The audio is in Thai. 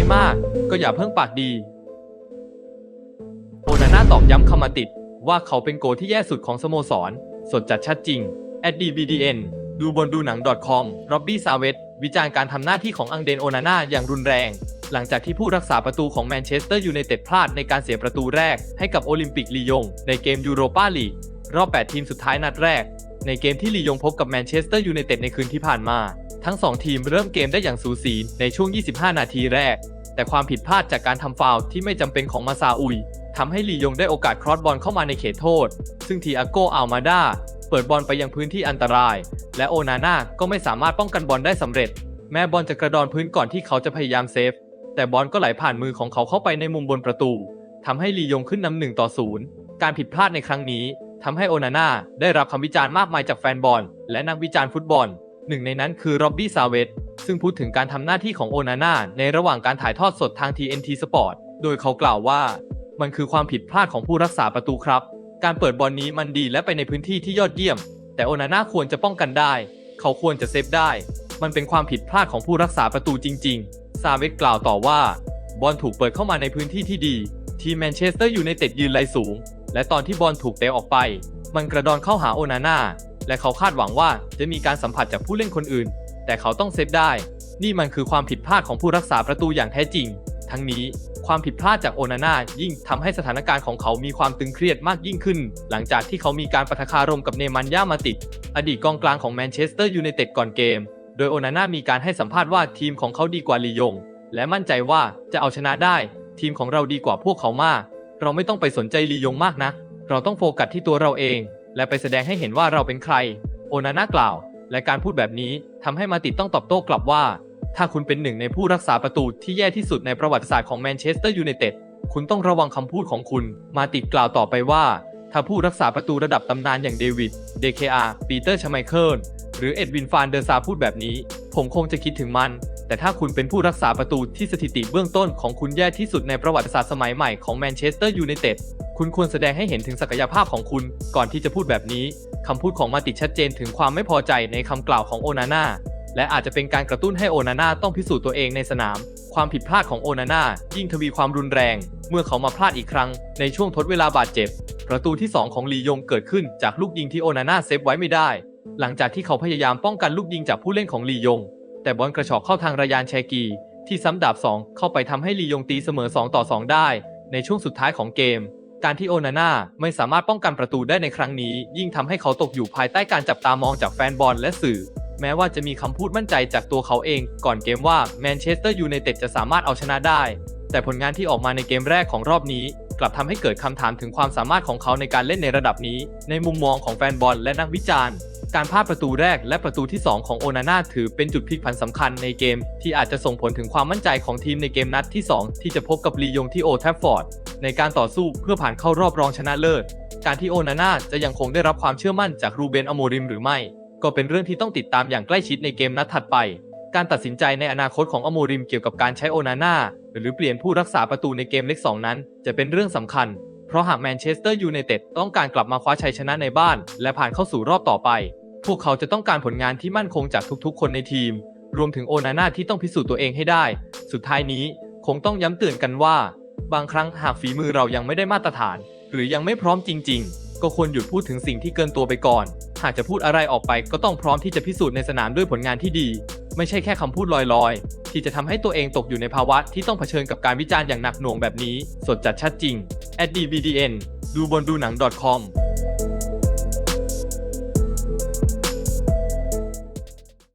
ไม่มาก ก็อย่าเพิ่งปากดี โอนาน่าตอกย้ำคำมาติด ว่าเขาเป็นโกที่แย่สุดของสโมสร สดจัดชัดจริง @dbdn ดูบนดูหนัง .com ร็อบบี้ซาเวตวิจารณ์การทำหน้าที่ของอังเดนโอนาน่าอย่างรุนแรง หลังจากที่ผู้รักษาประตูของแมนเชสเตอร์ยูไนเต็ดพลาดในการเสียประตูแรกให้กับโอลิมปิกลียง ในเกมยูโรปาลีกรอบ 8 ทีมสุดท้ายนัดแรก ในเกมที่ลียงพบกับแมนเชสเตอร์ยูไนเต็ดในคืนที่ผ่านมา ทั้ง 2 ทีมเริ่มเกมได้อย่างสูสีในช่วง 25 นาทีแรก แต่ความผิดพลาดจากการทำฟาวล์ที่ไม่จำเป็นของมาซาอุยทำให้ลียงได้โอกาสครอสบอลเข้ามาในเขตโทษ ซึ่งทีอาโกอัลมาดาเปิดบอลไปยังพื้นที่อันตราย และโอนาน่าก็ไม่สามารถป้องกันบอลได้สำเร็จ แม้บอลจะกระดอนพื้นก่อนที่เขาจะพยายามเซฟ แต่บอลก็ไหลผ่านมือของเขาเข้าไปในมุมบนประตูทำให้ลียงขึ้นนำหนึ่งต่อศูนย์การผิดพลาดในครั้งนี้ทำให้โอนาน่าได้รับคำวิจารณ์มากมายจากแฟนบอล และนักวิจารณ์ฟุตบอล หนึ่งในนั้นคือร็อบบี้ซาเวตซึ่งพูดถึงการทำหน้าที่ของโอนาน่าในระหว่างการถ่ายทอดสดทาง TNT Sport โดยเขากล่าวว่า มันคือความผิดพลาดของผู้รักษาประตูครับ การเปิดบอลนี้มันดีและไปในพื้นที่ที่ยอดเยี่ยม แต่โอนาน่าควรจะป้องกันได้ เขาควรจะเซฟได้ มันเป็นความผิดพลาดของผู้รักษาประตูจริง ๆ ซาเวตกล่าวต่อว่า บอลถูกเปิดเข้ามาในพื้นที่ที่ดี ทีมแมนเชสเตอร์อยูไนเต็ดยืนไหลสูง และตอนที่บอลถูกเตะออกไป มันกระดอนเข้าหาโอนาน่า และเขาคาดหวังว่าจะมีการสัมผัสจากผู้เล่นคนอื่น แต่เขาต้องเซฟได้ นี่มันคือความผิดพลาดของผู้รักษาประตูอย่างแท้จริง ทั้งนี้ความผิดพลาดจากโอนาน่ายิ่งทำให้สถานการณ์ของเขามีความตึงเครียดมากยิ่งขึ้น หลังจากที่เขามีการปะทะคารมกับเนมันย่ามาติด อดีตกองกลางของแมนเชสเตอร์ยูไนเต็ดก่อนเกม โดยโอนาน่ามีการให้สัมภาษณ์ว่าทีมของเขาดีกว่าลียง และมั่นใจว่าจะเอาชนะได้ ทีมของเราดีกว่าพวกเขามาก เราไม่ต้องไปสนใจลียงมากนะ เราต้องโฟกัสที่ตัวเราเอง และไปแสดงให้เห็นว่าเราเป็นใคร โอนาน่ากล่าว และการพูดแบบนี้ทำให้มาติดต้องตอบโต้กลับว่า ถ้าคุณเป็นหนึ่งในผู้รักษาประตูที่แย่ที่สุดในประวัติศาสตร์ของแมนเชสเตอร์ยูไนเต็ดคุณต้องระวังคำพูดของคุณ มาติดกล่าวต่อไปว่า ถ้าผู้รักษาประตูระดับตำนานอย่างเดวิด เดเคอาปีเตอร์ชไมเคิล หรือเอ็ดวินฟานเดอร์ซาพูดแบบนี้ ผมคงจะคิดถึงมัน แต่ถ้าคุณเป็นผู้รักษาประตูที่สถิติเบื้องต้นของคุณแย่ที่สุดในประวัติศาสตร์สมัยใหม่ของแมนเชสเตอร์ยูไนเต็ดคุณควรแสดงให้เห็นถึงศักยภาพของคุณ ก่อนที่จะพูดแบบนี้คำพูดของมาติชัดเจนถึงความไม่พอใจในคำกล่าวของโอนาน่าและอาจจะเป็นการกระตุ้นให้โอนาน่าต้องพิสูจน์ตัวเองในสนาม ความผิดพลาดของโอนาน่ายิ่งทวีความรุนแรง เมื่อเขามาพลาดอีกครั้ง ในช่วงทดเวลาบาดเจ็บ ประตูที่ 2 ของลียงเกิดขึ้นจากลูกยิงที่โอนาน่าเซฟไว้ไม่ได้ หลังจากที่เขาพยายามป้องกันลูกยิงจากผู้เล่นของลียง แต่บอลกระชอกเข้าทางรายานแชกี ที่ซ้ำดาบ 2 เข้าไปทำให้ลียงตีเสมอ 2 ต่อ 2 ได้ ในช่วงสุดท้ายของเกม การที่โอนาน่าไม่สามารถป้องกันประตูได้ในครั้งนี้ ยิ่งทำให้เขาตกอยู่ภายใต้การจับตามองจากแฟนบอลและสื่อ แม้ว่าจะมีคำพูดมั่นใจจากตัวเขาเอง ก่อนเกมว่าแมนเชสเตอร์ยูไนเต็ดจะสามารถเอาชนะได้ แต่ผลงานที่ออกมาในเกมแรกของรอบนี้ กลับทำให้เกิดคำถามถึงความสามารถของเขาในการเล่นในระดับนี้ ในมุมมองของแฟนบอลและนักวิจารณ์ การพลาดประตูแรกและประตูที่ 2 ของโอนาน่าถือเป็นจุดพลิกผันสำคัญในเกม ที่อาจจะส่งผลถึงความมั่นใจของทีมในเกมนัดที่ 2 ที่จะพบกับลียงที่โอแทฟฟอร์ดในการต่อสู้เพื่อผ่านเข้ารอบรองชนะเลิศ การที่โอนาน่าจะยังคงได้รับความเชื่อมั่นจากรูเบนอโมริมหรือไม่ ก็เป็นเรื่องที่ต้องติดตามอย่างใกล้ชิดในเกมนัดถัดไป การตัดสินใจในอนาคตของอโมริมเกี่ยวกับการใช้โอนาน่าหรือเปลี่ยนผู้รักษาประตูในเกมเล็ก2นั้น จะเป็นเรื่องสำคัญ เพราะหากแมนเชสเตอร์ยูไนเต็ดต้องการกลับมาคว้าชัยชนะในบ้าน และผ่านเข้าสู่รอบต่อไป พวกเขาจะต้องการผลงานที่มั่นคงจากทุกๆ คนในทีม รวมถึงโอนาน่าที่ต้องพิสูจน์ตัวเองให้ได้ สุดท้ายนี้คงต้องย้ำเตือนกันว่า บางครั้งหากฝีมือเรายังไม่ได้มาตรฐาน หรือยังไม่พร้อมจริง ๆ ก็ควรหยุดพูดถึงสิ่งที่เกินตัวไปก่อน หากจะพูดอะไรออกไปก็ต้องพร้อมที่จะพิสูจน์ในสนามด้วยผลงานที่ดี ไม่ใช่แค่คำพูดลอยๆ ที่จะทำให้ตัวเองตกอยู่ในภาวะที่ต้องเผชิญกับการวิจารณ์อย่างหนักหน่วงแบบนี้ สดจัดชัดจริง @dbdn ดูบนดูหนัง .com